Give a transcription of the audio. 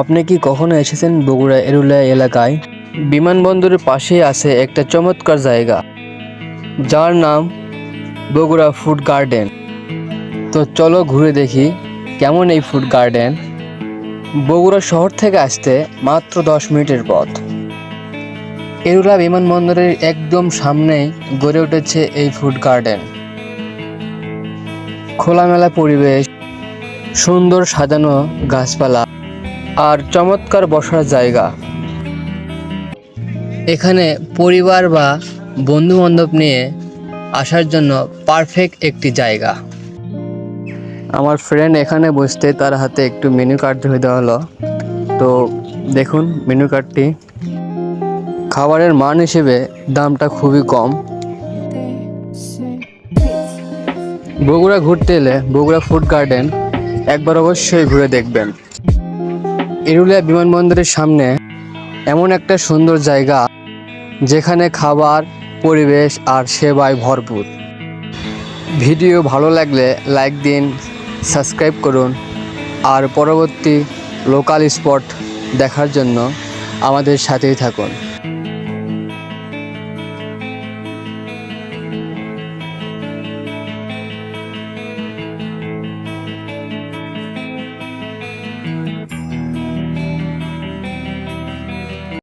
আপনি কি কখনো এসেছেন বগুড়া এরুলিয়া এলাকায়? বিমানবন্দরের পাশেই আছে একটা চমৎকার জায়গা। যার নাম বগুড়া ফুড গার্ডেন। তো চলো ঘুরে দেখি কেমন এই ফুড গার্ডেন। বগুড়া শহর থেকে আসতে মাত্র দশ মিনিটের পথ। এরুলা বিমানবন্দরের একদম সামনেই গড়ে উঠেছে এই ফুড গার্ডেন। খোলামেলা পরিবেশ, সুন্দর সাজানো গাছপালা। আর চমৎকার বসার জায়গা। এখানে পরিবার বা বন্ধু বান্ধব নিয়ে আসার জন্য পারফেক্ট একটি জায়গা। আমার ফ্রেন্ড এখানে বসতে তার হাতে একটু মেনু কার্ড ধরে দেওয়া হলো। তো দেখুন মেনু কার্ডটি খাবারের মান হিসেবে দামটা খুবই কম। বগুড়া ঘুরতে এলে বগুড়া ফুড গার্ডেন একবার অবশ্যই ঘুরে দেখবেন। এরুলিয়া বিমানবন্দরের সামনে এমন একটা সুন্দর জায়গা যেখানে খাবার, পরিবেশ আর সেবায় ভরপুর। ভিডিও ভালো লাগলে লাইক দিন, সাবস্ক্রাইব করুন আর পরবর্তী লোকাল স্পট দেখার জন্য আমাদের সাথেই থাকুন।